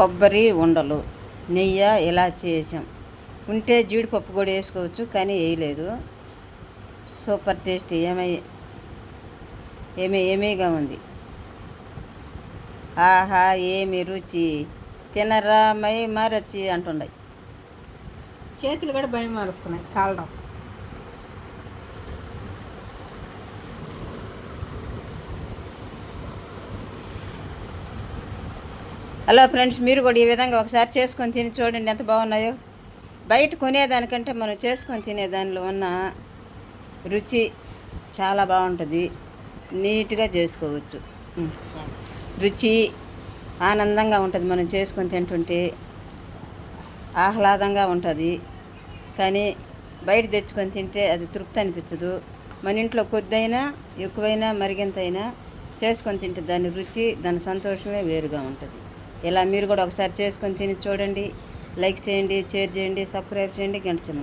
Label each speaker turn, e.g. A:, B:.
A: కొబ్బరి ఉండలు నెయ్యి ఇలా చేసాం. ఉంటే జీడిపప్పు కూడా వేసుకోవచ్చు కానీ వేయలేదు. సూపర్ టేస్ట్ ఏమై ఏమే ఏమీగా ఉంది. ఆహా ఏమి రుచి. తినరా మై మరచి అంటుండయి.
B: చేతులు కూడా భయం మారుస్తున్నాయి కాలడం
A: హలో ఫ్రెండ్స్ మీరు కూడా ఈ విధంగా ఒకసారి చేసుకొని తిని చూడండి ఎంత బాగున్నాయో. బయట కొనేదానికంటే మనం చేసుకొని తినే దానిలో ఉన్న రుచి చాలా బాగుంటుంది. నీట్గా చేసుకోవచ్చు. రుచి ఆనందంగా ఉంటుంది మనం చేసుకొని తింటుంటే. ఆహ్లాదంగా ఉంటుంది. కానీ బయట తెచ్చుకొని తింటే అది తృప్తి అనిపించదు. మన ఇంట్లో కొద్దైనా ఎక్కువైనా మరిగింతైనా చేసుకొని తింటే దాని రుచి దాని సంతోషమే వేరుగా ఉంటుంది. ఇలా మీరు కూడా ఒకసారి చేసుకొని తిని చూడండి. లైక్ చేయండి షేర్ చేయండి సబ్స్క్రైబ్ చేయండి. గంట